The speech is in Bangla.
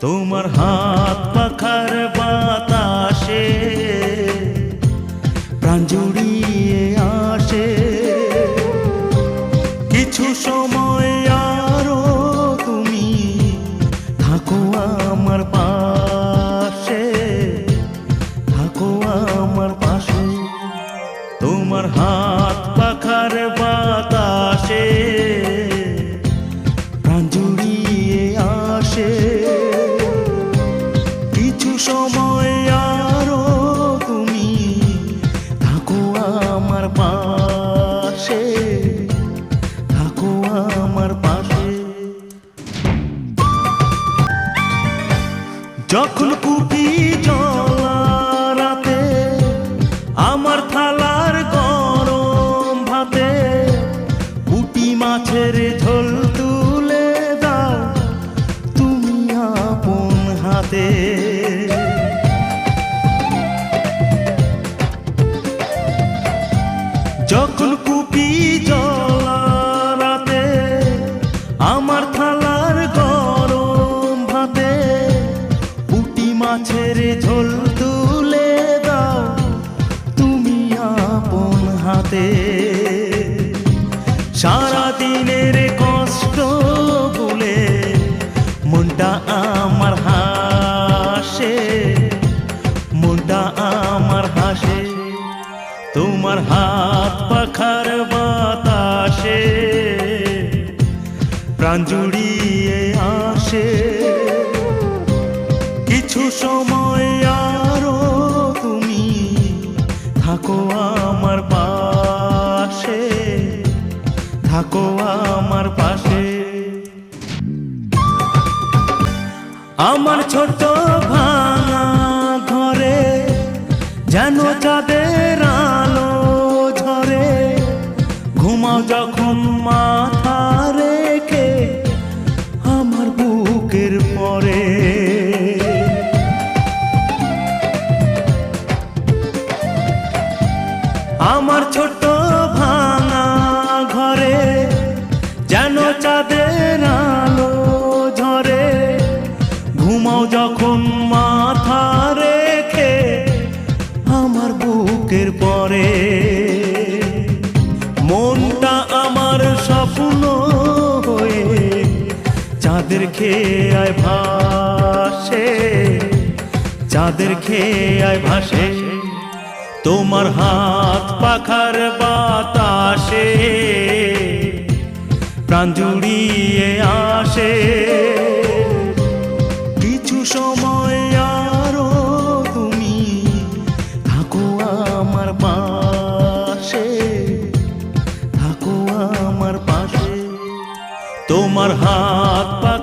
তোমার হাত পাখার বাতাসে প্রাণ জুড়িয়ে পাশে থাকো আমার পাশে। যখন কুপি জলা রাতে আমার থালার গরম ভাতে পুটি মাছের ঝোল তুলে দাও তুমি আপন হাতে। যখন কুপি জলা রাতে, আমার থালার গরম ভাতে, পুটি মাছের ঝোল তুলে দাও তুমি আপন হাতে। সারা দিনের তোমার হাত পাখার বাতাসে প্রাণ জুড়িয়ে আসে। কিছু সময় আরও তুমি থাকো আমার পাশে, থাকো আমার পাশে। আমার ছোট ভাঙা ঘরে যেন চাঁদের যখন মাথা রেখে আমার বুকের পরে। আমার ছোট ভাঙা ঘরে যেন চাঁদের আলো ঝরে। ঘুমাও যখন মাথা রেখে আমার বুকের পরে। স্বপ্ন হয়ে চাঁদের খেয়ে আয় ভাসে, চাঁদের খেয়ে আয় ভাসে। তোমার হাত পাখার বাতাসে, প্রাণ জুড়িয়ে আসে। আমার হাত পা